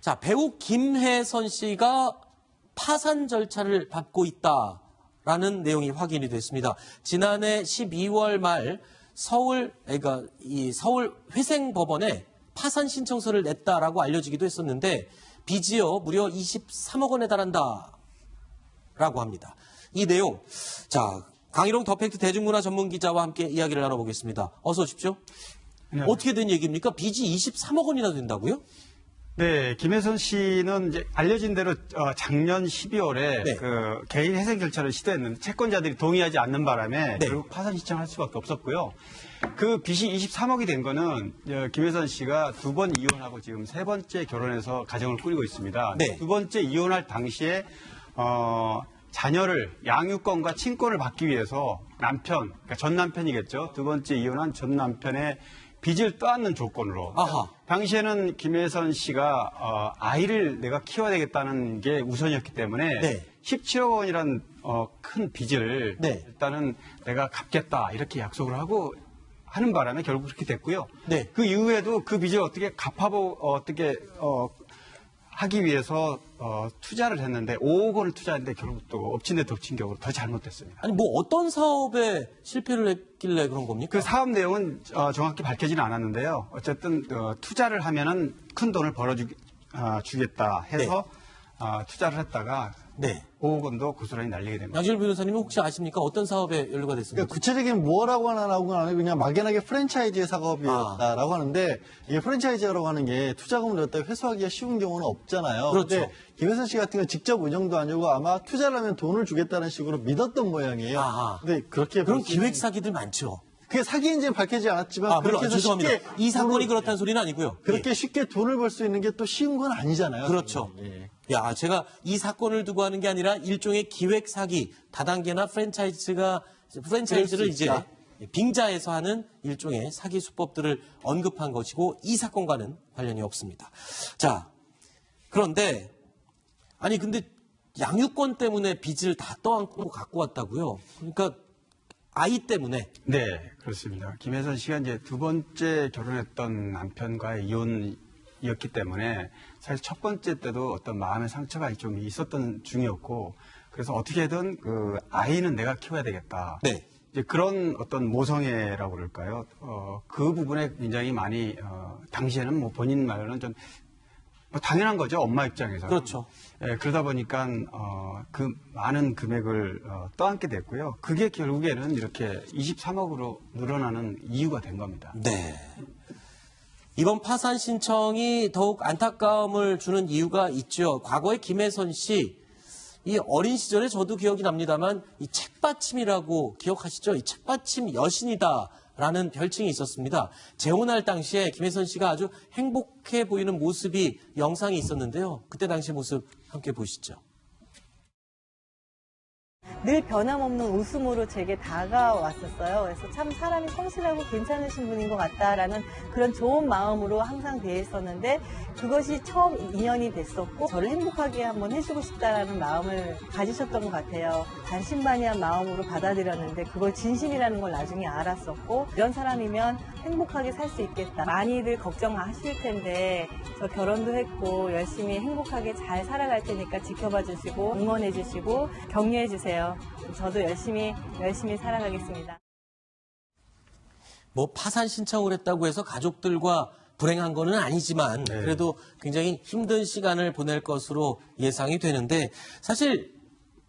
자, 배우 김혜선 씨가 파산 절차를 밟고 있다라는 내용이 확인이 됐습니다. 지난해 12월 말 서울, 그러니까 이 서울 회생법원에 파산 신청서를 냈다라고 알려지기도 했었는데 빚이요 무려 23억 원에 달한다. 라고 합니다. 이 내용, 자, 강희롱 더팩트 대중문화 전문 기자와 함께 이야기를 나눠보겠습니다. 어서 오십시오. 네. 어떻게 된 얘기입니까? 빚이 23억 원이나 된다고요? 네, 김혜선 씨는 이제 알려진 대로 어, 작년 12월에 네. 그 개인 회생 절차를 시도했는데 채권자들이 동의하지 않는 바람에 네. 결국 파산 신청할 수밖에 없었고요. 그 빚이 23억이 된 거는 어, 김혜선 씨가 두 번 이혼하고 지금 세 번째 결혼해서 가정을 꾸리고 있습니다. 네. 두 번째 이혼할 당시에 어, 자녀를 양육권과 친권을 받기 위해서 남편, 그러니까 전 남편이겠죠. 두 번째 이혼한 전 남편의 빚을 떠안는 조건으로 아하. 당시에는 김혜선 씨가 어, 아이를 내가 키워야 되겠다는 게 우선이었기 때문에 네. 17억 원이란 어, 큰 빚을 네. 일단은 내가 갚겠다 이렇게 약속을 하고 하는 바람에 결국 그렇게 됐고요. 네. 그 이후에도 그 빚을 어떻게 갚아보 어떻게 어, 하기 위해서 어, 투자를 했는데 5억 원을 투자했는데 결국 또 엎친 데 덮친 격으로 더 잘못됐습니다. 아니 뭐 어떤 사업에 실패를 했길래 그런 겁니까? 그 사업 내용은 어, 정확히 밝혀지는 않았는데요. 어쨌든 어, 투자를 하면은 큰 돈을 벌어주겠다 해서 어, 투자를 했다가 네. 5억 원도 고스란히 날리게 됩니다. 양질 변호사님은 혹시 아십니까? 어떤 사업에 연루가 됐습니까? 그러니까 구체적인 뭐라고 하나라고 하는 그냥 막연하게 프랜차이즈 작업이었다라고 하는데 이게 프랜차이즈라고 하는 게 투자금을 넣었다 회수하기가 쉬운 경우는 없잖아요. 그렇죠. 근데 김혜선 씨 같은 건 직접 운영도 아니고 아마 투자를 하면 돈을 주겠다는 식으로 믿었던 모양이에요. 아하. 근데 그렇게 그런 기획 사기들 많죠. 그게 사기인지는 밝혀지지 않았지만 아, 그렇게 해서 죄송합니다. 쉽게 이 사건이 돈을- 그렇다는 소리는 아니고요. 그렇게 쉽게 돈을 벌 수 있는 게 또 쉬운 건 아니잖아요. 그렇죠. 예. 야, 제가 이 사건을 두고 하는 게 아니라 일종의 기획 사기, 다단계나 프랜차이즈가 프랜차이즈를 이제. 빙자해서 하는 일종의 사기 수법들을 언급한 것이고 이 사건과는 관련이 없습니다. 자, 그런데 아니 근데 양육권 때문에 빚을 다 떠안고 갖고 왔다고요? 그러니까 아이 때문에 네, 그렇습니다. 김혜선 씨가 이제 두 번째 결혼했던 남편과의 이혼 이었기 때문에 사실 첫 번째 때도 어떤 마음의 상처가 좀 있었던 중이었고 그래서 어떻게든 그 아이는 내가 키워야 되겠다. 네. 이제 그런 어떤 모성애라고 그럴까요? 어, 그 부분에 굉장히 많이 어, 당시에는 뭐 본인 말로는 좀 뭐 당연한 거죠 엄마 입장에서 그렇죠. 예, 그러다 보니까 어, 그 많은 금액을 어, 떠안게 됐고요. 그게 결국에는 이렇게 23억으로 늘어나는 이유가 된 겁니다. 네. 이번 파산 신청이 더욱 안타까움을 주는 이유가 있죠. 과거에 김혜선 씨, 이 어린 시절에 저도 기억이 납니다만 이 책받침이라고 기억하시죠? 이 책받침 여신이다 라는 별칭이 있었습니다. 재혼할 당시에 김혜선 씨가 아주 행복해 보이는 모습이 영상이 있었는데요. 그때 당시 모습 함께 보시죠. 늘 변함없는 웃음으로 제게 다가왔었어요. 그래서 참 사람이 성실하고 괜찮으신 분인 것 같다라는 그런 좋은 마음으로 항상 대했었는데 그것이 처음 인연이 됐었고 저를 행복하게 한번 해주고 싶다라는 마음을 가지셨던 것 같아요. 반신반의한 마음으로 받아들였는데 그걸 진심이라는 걸 나중에 알았었고 이런 사람이면 행복하게 살 수 있겠다. 많이들 걱정하실 텐데 저 결혼도 했고 열심히 행복하게 잘 살아갈 테니까 지켜봐 주시고 응원해 주시고 격려해 주세요. 저도 열심히 열심히 살아가겠습니다. 뭐 파산 신청을 했다고 해서 가족들과 불행한 거는 아니지만 네. 그래도 굉장히 힘든 시간을 보낼 것으로 예상이 되는데 사실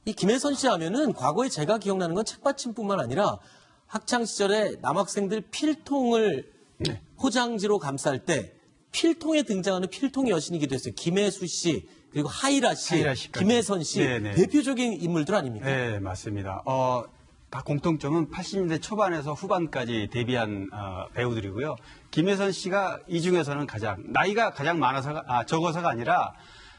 이 김혜선 씨 하면은 과거에 제가 기억나는 건 책받침뿐만 아니라 학창 시절에 남학생들 필통을 네. 포장지로 감쌀 때 필통에 등장하는 필통 여신이기도 했어요. 김혜수 씨 그리고 하이라 씨, 하이라. 김혜선 씨 네, 네. 대표적인 인물들 아닙니까? 네, 맞습니다. 어, 다 공통점은 80년대 초반에서 후반까지 데뷔한 어, 배우들이고요. 김혜선 씨가 이 중에서는 가장 나이가 가장 많아서가 아, 적어서가 아니라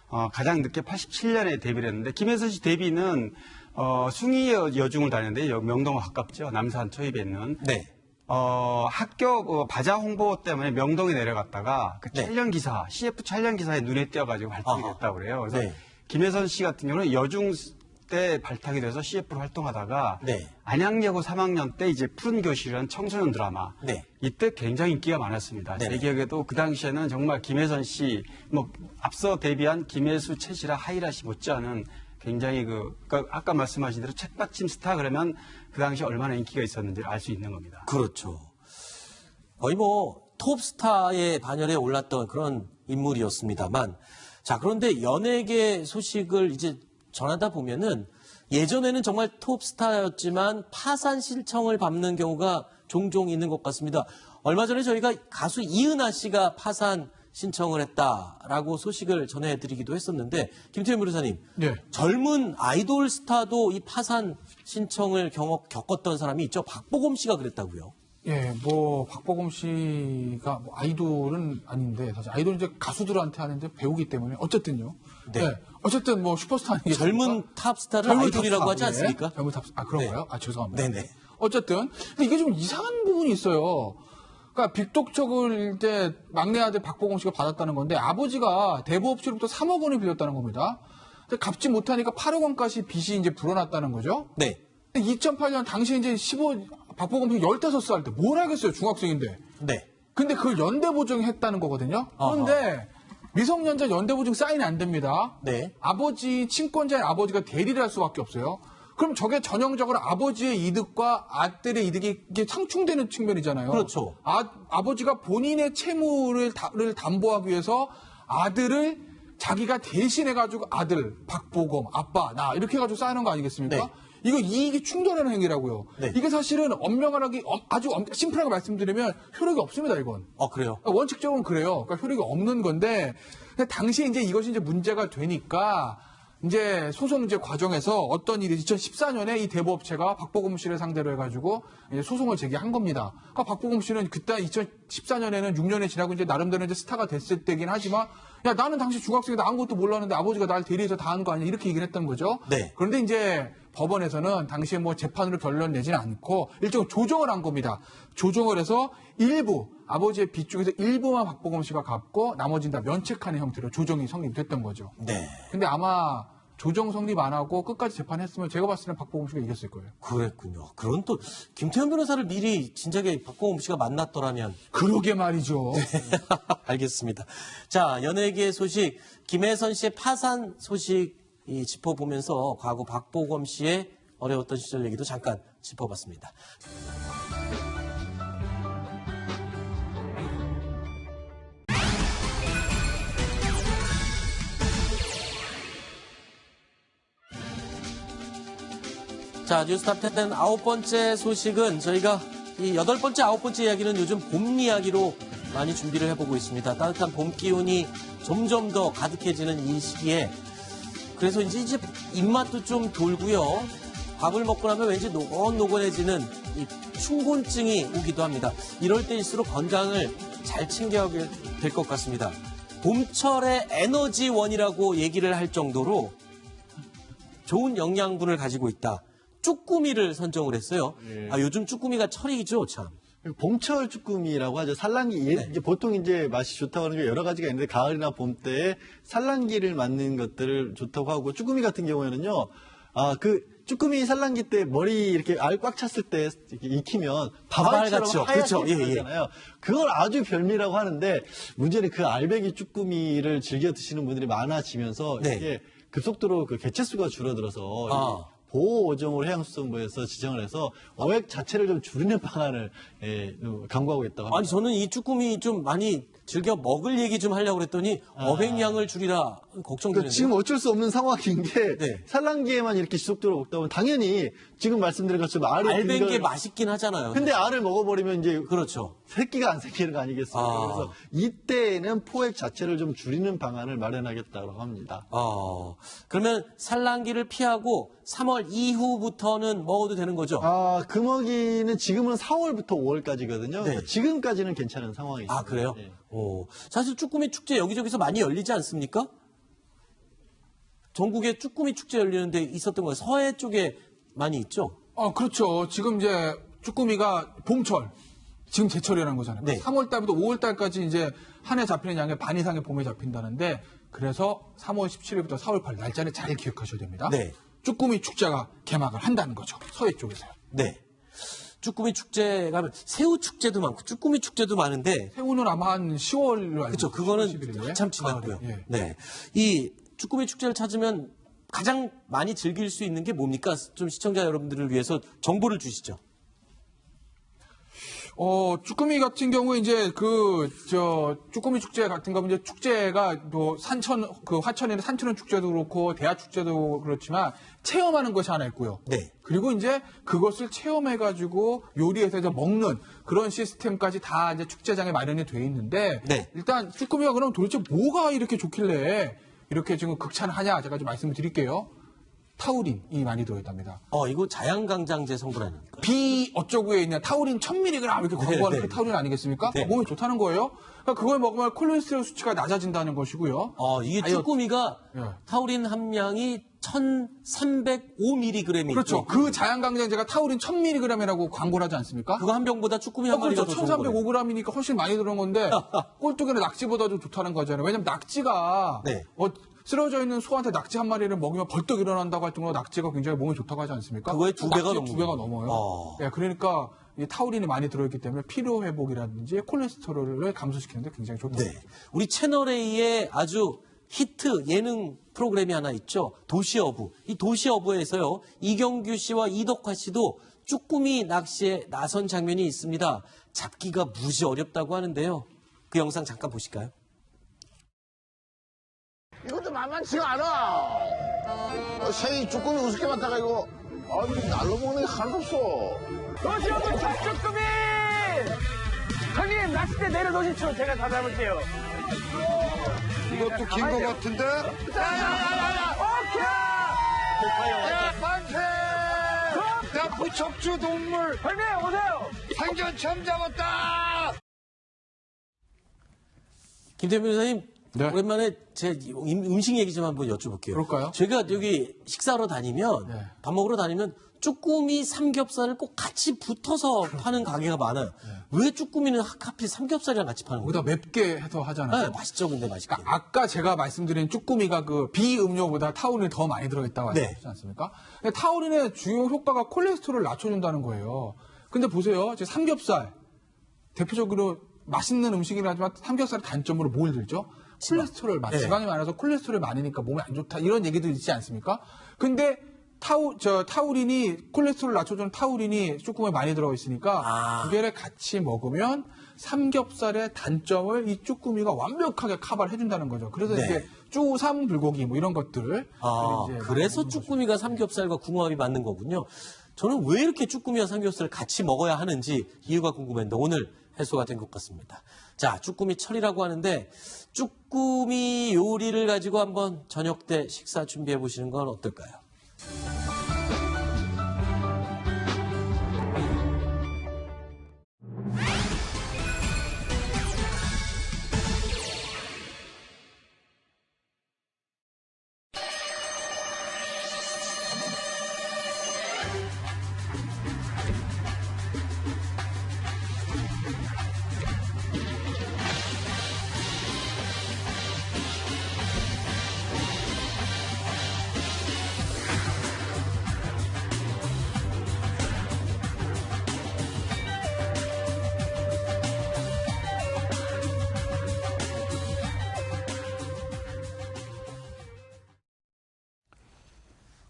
어, 가장 늦게 87년에 데뷔를 했는데 김혜선 씨 데뷔는 어, 숭이 여- 여중을 다녔는데 여- 명동 가깝죠. 남산 초입에 있는 네. 어, 학교 그 바자 홍보 때문에 명동에 내려갔다가 그 네. 촬영 기사, CF 촬영 기사에 눈에 띄어가지고 발탁이 아하. 됐다고 그래요. 그래서 네. 김혜선 씨 같은 경우는 여중 때 발탁이 돼서 CF로 활동하다가 네. 안양여고 3학년 때 이제 푸른 교실이라는 청소년 드라마 네. 이때 굉장히 인기가 많았습니다. 네네. 제 기억에도 그 당시에는 정말 김혜선 씨, 뭐 앞서 데뷔한 김혜수, 최시라, 하이라 씨 못지않은 굉장히 그 그러니까 아까 말씀하신 대로 책받침 스타 그러면 그 당시 에 얼마나 인기가 있었는지를 알수 있는 겁니다. 그렇죠. 거의 뭐 톱스타의 반열에 올랐던 그런 인물이었습니다만 자 그런데 연예계 소식을 이제 전하다 보면은 예전에는 정말 톱스타였지만 파산 신청을 받는 경우가 종종 있는 것 같습니다. 얼마 전에 저희가 가수 이은하 씨가 파산 신청을 했다라고 소식을 전해드리기도 했었는데 김태현 변호사님 네. 젊은 아이돌 스타도 이 파산 신청을 경험, 겪었던 사람이 있죠. 박보검 씨가 그랬다고요. 예, 뭐 박보검 씨가 뭐 아이돌은 아닌데 사실 아이돌은 이제 가수들한테 하는데 배우기 때문에 어쨌든요. 네. 네. 어쨌든 뭐 슈퍼스타 아니겠습니까? 젊은 탑스타를 젊은 아이돌이라고 탑스타, 하지 않습니까? 예, 젊은 탑스타. 아 그런가요? 네. 아 죄송합니다. 네네. 어쨌든 근데 이게 좀 이상한 부분이 있어요. 그러니까 빅독촉을 이제 막내 아들 박보검 씨가 받았다는 건데 아버지가 대부업체로부터 3억 원을 빌렸다는 겁니다. 근데 갚지 못하니까 8억 원까지 빚이 이제 불어났다는 거죠. 네. 2008년 당시 이제 15 박보검 씨 15살 때 뭘 하겠어요 중학생인데. 네. 근데 그걸 연대 보증했다는 거거든요. 그런데 미성년자 연대 보증 사인이 안 됩니다. 네. 아버지 친권자인 아버지가 대리를 할 수밖에 없어요. 그럼 저게 전형적으로 아버지의 이득과 아들의 이득이 이게 상충되는 측면이잖아요. 그렇죠. 아, 아버지가 본인의 채무를 다- 를 담보하기 위해서 아들을 자기가 대신해가지고 아들 박보검 아빠 나 이렇게 해가지고 쌓는 거 아니겠습니까? 네. 이거 이익이 충돌하는 행위라고요. 네. 이게 사실은 엄명하게 엄- 아주 엄- 심플하게 말씀드리면 효력이 없습니다. 이건. 어, 그래요. 원칙적으로는 그래요. 그러니까 효력이 없는 건데 당시에 이제 이것이 이제 문제가 되니까 이제 소송 이제 과정에서 어떤 일이 2014년에 이 대부업체가 박보검 씨를 상대로 해가지고 소송을 제기한 겁니다. 그러니까 박보검 씨는 그때 2014년에는 6년이 지나고 이제 나름대로 이제 스타가 됐을 때긴 하지만 야 나는 당시 중학생이다 아무것도 몰랐는데 아버지가 날 대리해서 다 한 거 아니야 이렇게 얘기를 했던 거죠. 네. 그런데 이제 법원에서는 당시에 뭐 재판으로 결론 내지는 않고 일종 조정을 한 겁니다. 조정을 해서 일부 아버지의 빚 중에서 일부만 박보검 씨가 갚고 나머지는 다 면책하는 형태로 조정이 성립됐던 거죠. 네. 근데 아마 조정 성립 안 하고 끝까지 재판했으면 제가 봤을 때는 박보검 씨가 이겼을 거예요. 그랬군요. 그런 또 김태현 변호사를 미리 진작에 박보검 씨가 만났더라면 그러게 말이죠. 알겠습니다. 자, 연예계 소식 김혜선 씨의 파산 소식 이 짚어보면서 과거 박보검 씨의 어려웠던 시절 얘기도 잠깐 짚어봤습니다. 자, 뉴스탑 10 아홉 번째 소식은 저희가 이 여덟 번째, 아홉 번째 이야기는 요즘 봄 이야기로 많이 준비를 해보고 있습니다. 따뜻한 봄 기운이 점점 더 가득해지는 이 시기에 그래서 이제, 이제 입맛도 좀 돌고요. 밥을 먹고 나면 왠지 노곤노곤해지는 이 충곤증이 오기도 합니다. 이럴 때일수록 건강을 잘 챙겨야 될 것 같습니다. 봄철의 에너지원이라고 얘기를 할 정도로 좋은 영양분을 가지고 있다. 쭈꾸미를 선정을 했어요. 아, 요즘 쭈꾸미가 철이죠, 참. 봄철 쭈꾸미라고 하죠. 산란기 예, 네. 이제 보통 이제 맛이 좋다고 하는 게 여러 가지가 있는데 가을이나 봄 때에 산란기를 맞는 것들을 좋다고 하고 쭈꾸미 같은 경우에는요. 아 그 쭈꾸미 산란기 때 머리 이렇게 알 꽉 찼을 때 이렇게 익히면 바발같죠. 하얗게 그렇죠. 예, 예. 그걸 아주 별미라고 하는데 문제는 그 알배기 쭈꾸미를 즐겨 드시는 분들이 많아지면서 네. 이게 급속도로 그 개체수가 줄어들어서 아. 이 보호오종을 해양수산부에서 지정을 해서 어획 자체를 좀 줄이는 방안을 예, 강구하고 있다고 합니다. 아니, 저는 이 쭈꾸미 좀 많이 즐겨 먹을 얘기 좀 하려고 그랬더니 어획량을 줄이라 그러니까 걱정되는데. 지금 어쩔 수 없는 상황인 게 네. 산란기에만 이렇게 지속적으로 먹다 보면 당연히 지금 말씀드린 것처럼 알이 알벤 든게 걸- 맛있긴 하잖아요. 근데 알을 먹어버리면 이제 그렇죠. 새끼가 안 생기는 거 아니겠습니까? 아. 그래서 이때는 포획 자체를 좀 줄이는 방안을 마련하겠다고 합니다. 어, 그러면 산란기를 피하고 3월 이후부터는 먹어도 되는 거죠? 아, 금어기는 지금은 4월부터 5월까지거든요. 네. 지금까지는 괜찮은 상황이죠. 아, 그래요? 네. 오, 사실 쭈꾸미 축제 여기저기서 많이 열리지 않습니까? 전국에 쭈꾸미 축제 열리는데 있었던 거예요. 서해 쪽에 많이 있죠? 어, 그렇죠. 지금 이제 쭈꾸미가 봄철. 지금 제철이라는 거잖아요. 네. 3월 달부터 5월 달까지 이제 한 해 잡히는 양의 반 이상의 봄에 잡힌다는데 그래서 3월 17일부터 4월 8일 날짜를 잘 기억하셔야 됩니다. 네. 쭈꾸미 축제가 개막을 한다는 거죠. 서해 쪽에서요. 네. 쭈꾸미 축제가 하면 새우 축제도 많고 쭈꾸미 축제도 많은데 새우는 아마 한 10월로 알고 그렇죠. 그거는 11일 에. 한참 지났고요. 예. 네. 이 쭈꾸미 축제를 찾으면 가장 많이 즐길 수 있는 게 뭡니까? 좀 시청자 여러분들을 위해서 정보를 주시죠. 어, 쭈꾸미 같은 경우에 이제 그, 저, 쭈꾸미 축제 같은 거면 이제 축제가 뭐 산천, 그 화천에는 산천은 축제도 그렇고 대하 축제도 그렇지만 체험하는 것이 하나 있고요. 네. 그리고 이제 그것을 체험해가지고 요리해서 이제 먹는 그런 시스템까지 다 이제 축제장에 마련이 돼 있는데 네. 일단 쭈꾸미가 그럼 도대체 뭐가 이렇게 좋길래 이렇게 지금 극찬하냐 제가 좀 말씀을 드릴게요. 타우린이 많이 들어있답니다. 어, 이거 자양강장제 성분 아닙니까? 비 어쩌고에 있냐 타우린 1000mg 이렇게 광고하는 네. 그 타우린 아니겠습니까? 네. 몸에 좋다는 거예요. 그러니까 그걸 먹으면 콜레스테롤 수치가 낮아진다는 것이고요. 어, 이게 다이어트. 쭈꾸미가 예. 타우린 함량이 1305mg이 그렇죠. 그 자양강장제가 타우린 1000mg이라고 광고를 하지 않습니까? 그거 한 병보다 쭈꾸미 한 어, 마리가 그렇죠. 더 좋은 거예요. 1305g이니까 훨씬 많이 들어간 건데 꼴뚜기는 낙지보다도 좋다는 거잖아요. 왜냐면 낙지가 네. 어, 쓰러져 있는 소한테 낙지 한 마리를 먹으면 벌떡 일어난다고 할 정도로 낙지가 굉장히 몸에 좋다고 하지 않습니까? 그거의 두 배가 낙지의 두 배가 넘어요. 어. 네, 그러니까 이 타우린이 많이 들어있기 때문에 피로 회복이라든지 콜레스테롤을 감소시키는데 굉장히 좋다. 네. 우리 채널A의 아주 히트 예능 프로그램이 하나 있죠. 도시어부. 이 도시어부에서요. 이경규 씨와 이덕화 씨도 쭈꾸미 낚시에 나선 장면이 있습니다. 잡기가 무지 어렵다고 하는데요. 그 영상 잠깐 보실까요? 만만치가 않아. 어, 새이 쭈꾸미 우습게 봤다가 이거 아니 날로 먹는 게 하나도 없어. 도시오브 쭈꾸미! 형님 낚싯대 내려놓으십시오. 제가 다 잡을게요. 이것도 긴 거 같은데? 야야야야야! 오케이! 야 만세! 야 부척주 동물 형님 오세요. 생전 처음 잡았다. 김태민 변호사님, 네. 오랜만에 제 임- 음식 얘기 좀 한번 여쭤볼게요. 그럴까요? 제가 여기 식사로 다니면, 네. 밥 먹으러 다니면 쭈꾸미 삼겹살을 꼭 같이 붙어서 파는 가게가 많아요. 왜 쭈꾸미는 하필 삼겹살이랑 같이 파는 거예요? 거기다 맵게 해서 하잖아요. 네, 맛있죠, 근데 맛있게. 그러니까 아까 제가 말씀드린 쭈꾸미가 그 비음료보다 타우린이 더 많이 들어있다고 네. 하셨지 않습니까? 근데 타우린의 주요 효과가 콜레스테롤을 낮춰준다는 거예요. 근데 보세요. 제 삼겹살 대표적으로 맛있는 음식이긴 하지만 삼겹살의 단점으로 뭘 들죠? 콜레스테롤 많, 네. 지방이 많아서 콜레스테롤이 많으니까 몸에 안 좋다 이런 얘기도 있지 않습니까? 근데 타우 저 타우린이 콜레스테롤 낮춰주는 타우린이 쭈꾸미에 많이 들어 있으니까 아. 두 개를 같이 먹으면 삼겹살의 단점을 이 쭈꾸미가 완벽하게 커버를 해준다는 거죠. 그래서 네. 이제 쭈삼 불고기 뭐 이런 것들 아, 그래서 쭈꾸미가 삼겹살과 궁합이 맞는 거군요. 저는 왜 이렇게 쭈꾸미와 삼겹살을 같이 먹어야 하는지 이유가 궁금했는데 오늘 해소가 된 것 같습니다. 자, 쭈꾸미 철이라고 하는데 쭈꾸미 요리를 가지고 한번 저녁 때 식사 준비해 보시는 건 어떨까요?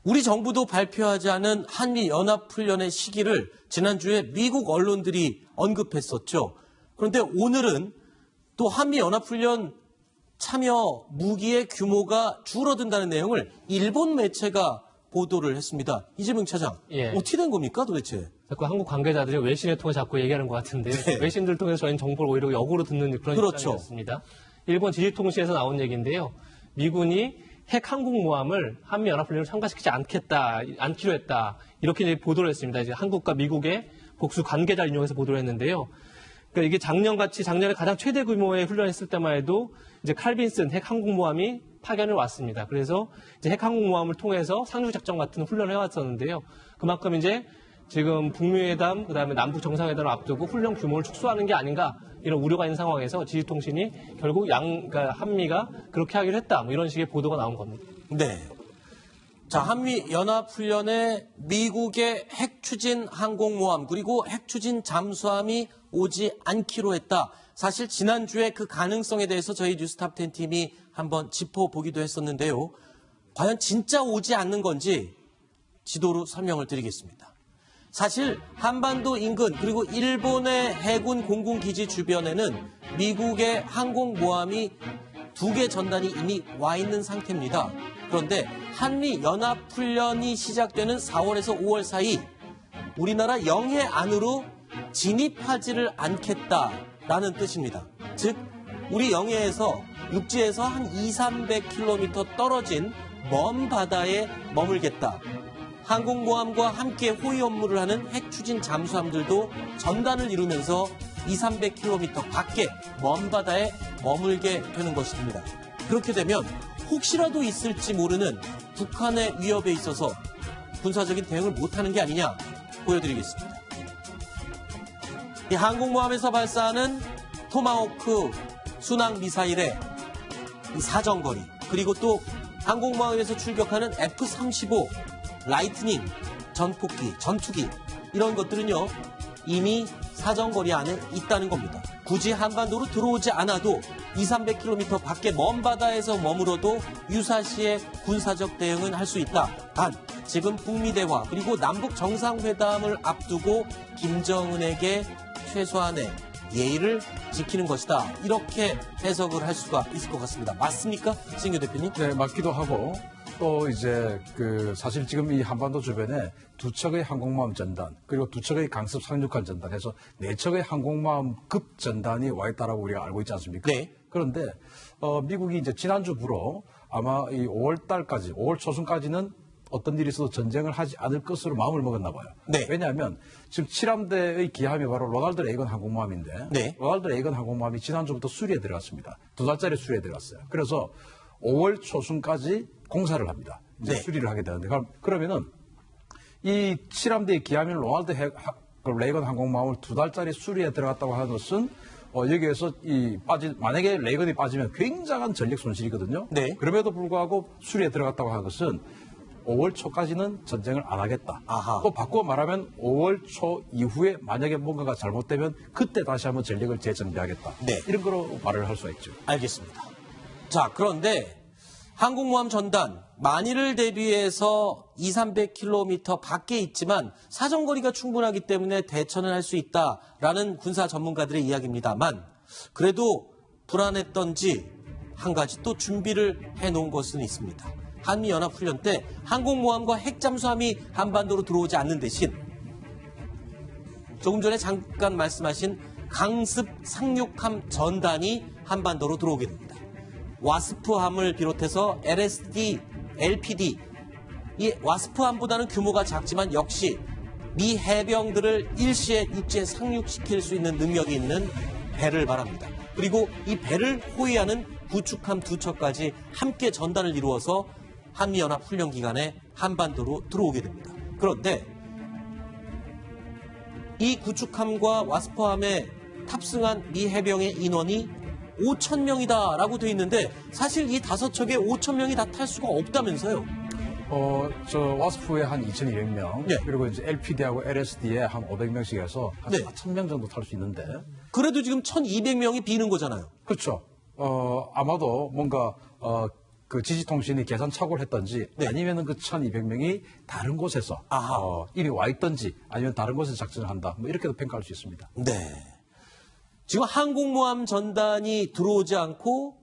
우리 정부도 발표하지 않은 한미 연합훈련의 시기를 지난주에 미국 언론들이 언급했었죠. 그런데 오늘은 또 한미 연합훈련 참여 무기의 규모가 줄어든다는 내용을 일본 매체가 보도를 했습니다. 이재명 차장, 예. 어떻게 된 겁니까 도대체? 자꾸 한국 관계자들이 외신을 통해 자꾸 얘기하는 것 같은데 외신들 통해서 저희는 정보를 오히려 역으로 듣는 그런 네. 그렇죠. 입장이었습니다. 일본 지지통신에서 나온 얘기인데요. 미군이 핵 항공모함을 한미 연합훈련을 참가시키지 않겠다, 않기로 했다 이렇게 보도를 했습니다. 이제 한국과 미국의 복수 관계자를 인용해서 보도를 했는데요. 그러니까 이게 작년 같이 작년에 가장 최대 규모의 훈련했을 때만 해도 이제 칼빈슨 핵 항공모함이 파견을 왔습니다. 그래서 이제 핵 항공모함을 통해서 상륙 작전 같은 훈련을 해왔었는데요. 그만큼 이제 지금 북미회담 그다음에 남북 정상회담을 앞두고 훈련 규모를 축소하는 게 아닌가 이런 우려가 있는 상황에서 지지통신이 결국 양 그러니까 한미가 그렇게 하기로 했다 뭐 이런 식의 보도가 나온 겁니다. 네. 자, 한미 연합훈련에 미국의 핵 추진 항공모함 그리고 핵 추진 잠수함이 오지 않기로 했다. 사실 지난주에 그 가능성에 대해서 저희 뉴스탑 10 팀이 한번 짚어보기도 했었는데요. 과연 진짜 오지 않는 건지 지도로 설명을 드리겠습니다. 사실 한반도 인근 그리고 일본의 해군 공군 기지 주변에는 미국의 항공모함이 두 개 전단이 이미 와 있는 상태입니다. 그런데 한미 연합 훈련이 시작되는 4월에서 5월 사이 우리나라 영해 안으로 진입하지를 않겠다라는 뜻입니다. 즉, 우리 영해에서 육지에서 한 2, 300km 떨어진 먼 바다에 머물겠다. 항공모함과 함께 호위 업무를 하는 핵추진 잠수함들도 전단을 이루면서 2, 300km 밖에 먼 바다에 머물게 되는 것입니다. 그렇게 되면 혹시라도 있을지 모르는 북한의 위협에 있어서 군사적인 대응을 못하는 게 아니냐 보여드리겠습니다. 이 항공모함에서 발사하는 토마호크 순항 미사일의 이 사정거리 그리고 또 항공모함에서 출격하는 F-35 라이트닝 전폭기, 전투기 이런 것들은요 이미 사정거리 안에 있다는 겁니다. 굳이 한반도로 들어오지 않아도 2, 300km 밖에 먼 바다에서 머물어도 유사시에 군사적 대응은 할 수 있다. 단 지금 북미 대화 그리고 남북 정상회담을 앞두고 김정은에게 최소한의 예의를 지키는 것이다. 이렇게 해석을 할 수가 있을 것 같습니다. 맞습니까? 신규 대표님? 네, 맞기도 하고 또 이제 그 사실 지금 이 한반도 주변에 두 척의 항공모함 전단 그리고 두 척의 강습 상륙한 전단 해서 네 척의 항공모함 급 전단이 와 있다라고 우리가 알고 있지 않습니까? 네. 그런데 어, 미국이 이제 지난주부로 아마 이 5월 달까지 5월 초순까지는 어떤 일이 있어도 전쟁을 하지 않을 것으로 마음을 먹었나 봐요. 네. 왜냐하면 지금 7함대의 기함이 바로 로널드 레이건 항공모함인데 네. 로널드 레이건 항공모함이 지난주부터 수리에 들어갔습니다. 두 달짜리 수리에 들어갔어요. 그래서 5월 초순까지 공사를 합니다. 이제 네. 수리를 하게 되는데 그럼 그러면은 이 7함대의 기함인 로널드 해- 하- 그 레이건 항공모함을 두 달짜리 수리에 들어갔다고 하는 것은 어, 여기에서 이 빠지 만약에 레이건이 빠지면 굉장한 전력 손실이거든요. 네. 그럼에도 불구하고 수리에 들어갔다고 하는 것은 5월 초까지는 전쟁을 안 하겠다. 아하. 또 바꾸어 말하면 5월 초 이후에 만약에 뭔가가 잘못되면 그때 다시 한번 전력을 재정비하겠다. 네. 이런 거로 말을 할 수가 있죠. 알겠습니다. 자, 그런데 항공모함 전단 만일을 대비해서 2, 300km 밖에 있지만 사정거리가 충분하기 때문에 대처는 할 수 있다라는 군사 전문가들의 이야기입니다만 그래도 불안했던지 한 가지 또 준비를 해놓은 것은 있습니다. 한미연합훈련 때 항공모함과 핵잠수함이 한반도로 들어오지 않는 대신 조금 전에 잠깐 말씀하신 강습 상륙함 전단이 한반도로 들어오게 됩니다. 와스프함을 비롯해서 LSD, LPD, 이 와스프함보다는 규모가 작지만 역시 미 해병들을 일시에 육지에 상륙시킬 수 있는 능력이 있는 배를 말합니다. 그리고 이 배를 호위하는 구축함 두 척까지 함께 전단을 이루어서 한미연합 훈련 기간에 한반도로 들어오게 됩니다. 그런데 이 구축함과 와스퍼함에 탑승한 미 해병의 인원이 5천 명이다라고 돼 있는데 사실 이 다섯 척에 5천 명이 다 탈 수가 없다면서요. 어, 저 와스프에 한 2,200명, 네. 그리고 이제 LPD하고 LSD에 한 500명씩 해서 한 네. 4,000명 정도 탈 수 있는데, 그래도 지금 1,200명이 비는 거잖아요. 그렇죠. 어, 아마도 뭔가 어, 그 지지통신이 계산 착오를 했던지 네. 아니면은 그 1,200명이 다른 곳에서 아하. 어, 이미 와 있던지 아니면 다른 곳에서 작전을 한다. 뭐 이렇게도 평가할 수 있습니다. 네. 지금 항공모함 전단이 들어오지 않고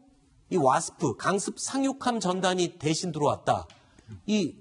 이 와스프, 강습 상륙함 전단이 대신 들어왔다. 이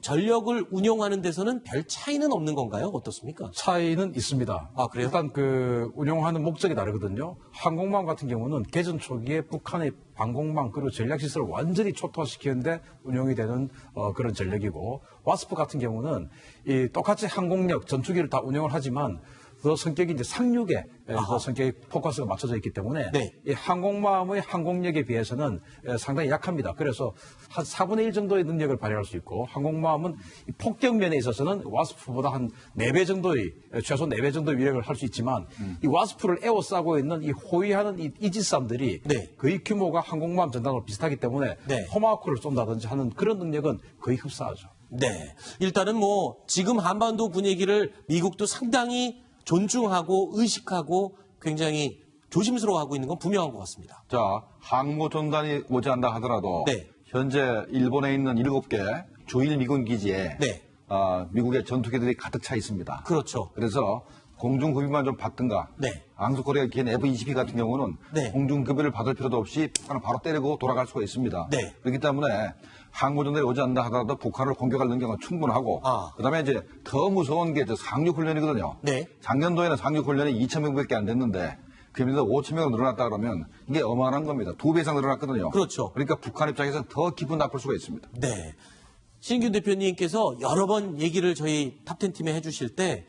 전력을 운용하는 데서는 별 차이는 없는 건가요? 어떻습니까? 차이는 있습니다. 아, 그래요? 일단 그 운용하는 목적이 다르거든요. 항공모함 같은 경우는 개전 초기에 북한의 방공망 그리고 전략 시설을 완전히 초토화시키는데 운용이 되는 어, 그런 전력이고 와스프 같은 경우는 이 똑같이 항공력 전투기를 다 운영을 하지만 그 성격이 이제 상륙에 그 성격이 포커스가 맞춰져 있기 때문에 네. 이 항공모함의 항공력에 비해서는 에, 상당히 약합니다. 그래서 한 4분의 1 정도의 능력을 발휘할 수 있고 항공모함은 이 폭격 면에 있어서는 와스프보다 한 4배 정도의 에, 최소 4배 정도의 위력을 할 수 있지만 이 와스프를 에워싸고 있는 이 호위하는 이 이지스함들이 네. 거의 규모가 항공모함 전단으로 비슷하기 때문에 네. 토마호크를 쏜다든지 하는 그런 능력은 거의 흡사하죠. 네. 일단은 뭐 지금 한반도 분위기를 미국도 상당히 존중하고 의식하고 굉장히 조심스러워하고 있는 건 분명한 것 같습니다. 자, 항모 전단이 오지 않다 하더라도 네. 현재 일본에 있는 일곱 개 주일 미군 기지에 네. 아, 미국의 전투기들이 가득 차 있습니다. 그렇죠. 그래서 공중급유만 좀 받든가 네. 앙수코리아 기엔 F-22 같은 경우는 네. 공중급유를 받을 필요도 없이 북한을 바로 때리고 돌아갈 수가 있습니다. 네. 그렇기 때문에 항모전단이 오지 않는다 하더라도 북한을 공격할 능력은 충분하고 아. 그다음에 이제 더 무서운 게저 상륙훈련이거든요. 네. 작년도에는 상륙훈련이 2천 명밖에 안 됐는데 그러면서 5천 명으로 늘어났다 그러면 이게 어마어마한 겁니다. 두 배 이상 늘어났거든요. 그렇죠. 그러니까 북한 입장에서 더 기분 나쁠 수가 있습니다. 네. 신균 대표님께서 여러 번 얘기를 저희 탑텐 팀에 해주실 때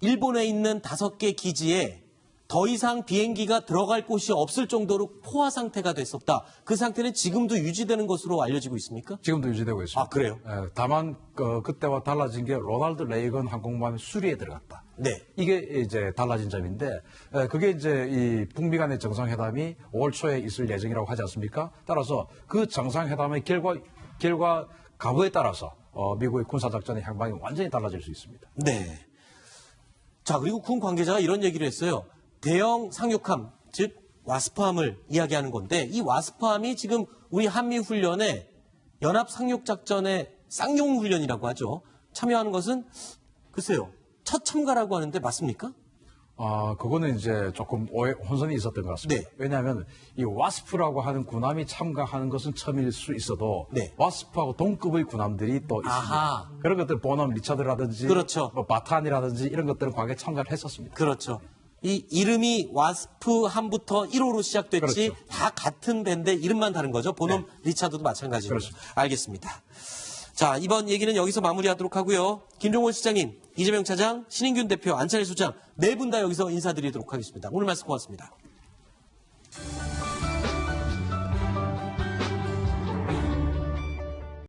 일본에 있는 다섯 개 기지에 더 이상 비행기가 들어갈 곳이 없을 정도로 포화 상태가 됐었다. 그 상태는 지금도 유지되는 것으로 알려지고 있습니까? 지금도 유지되고 있습니다. 아, 그래요? 예, 다만 그, 그때와 달라진 게 로널드 레이건 항공모함이 수리에 들어갔다. 네. 이게 이제 달라진 점인데 에, 그게 이제 이 북미 간의 정상회담이 5월 초에 있을 예정이라고 하지 않습니까? 따라서 그 정상회담의 결과 결과 가부에 따라서 어, 미국의 군사작전의 향방이 완전히 달라질 수 있습니다. 네. 자, 그리고 군 관계자가 이런 얘기를 했어요. 대형 상륙함, 즉 와스프함을 이야기하는 건데 이 와스프함이 지금 우리 한미 훈련에 연합 상륙 작전의 쌍용 훈련이라고 하죠. 참여하는 것은 글쎄요. 첫 참가라고 하는데 맞습니까? 아, 그거는 이제 조금 오해, 혼선이 있었던 것 같습니다. 네. 왜냐하면 이 와스프라고 하는 군함이 참가하는 것은 처음일 수 있어도 네. 와스프하고 동급의 군함들이 또 있습니다. 아하. 그런 것들 보넘 리처드라든지 그렇죠. 뭐 바탄이라든지 이런 것들은 과거에 참가를 했었습니다. 그렇죠. 이 이름이 와스프 함부터 1호로 시작됐지 그렇죠. 다 같은 배인데 이름만 다른 거죠. 보놈 리차드도 마찬가지로. 그렇죠. 알겠습니다. 자, 이번 얘기는 여기서 마무리하도록 하고요. 김종원 시장님, 이재명 차장, 신인균 대표, 안찬희 소장 네 분 다 여기서 인사드리도록 하겠습니다. 오늘 말씀 고맙습니다.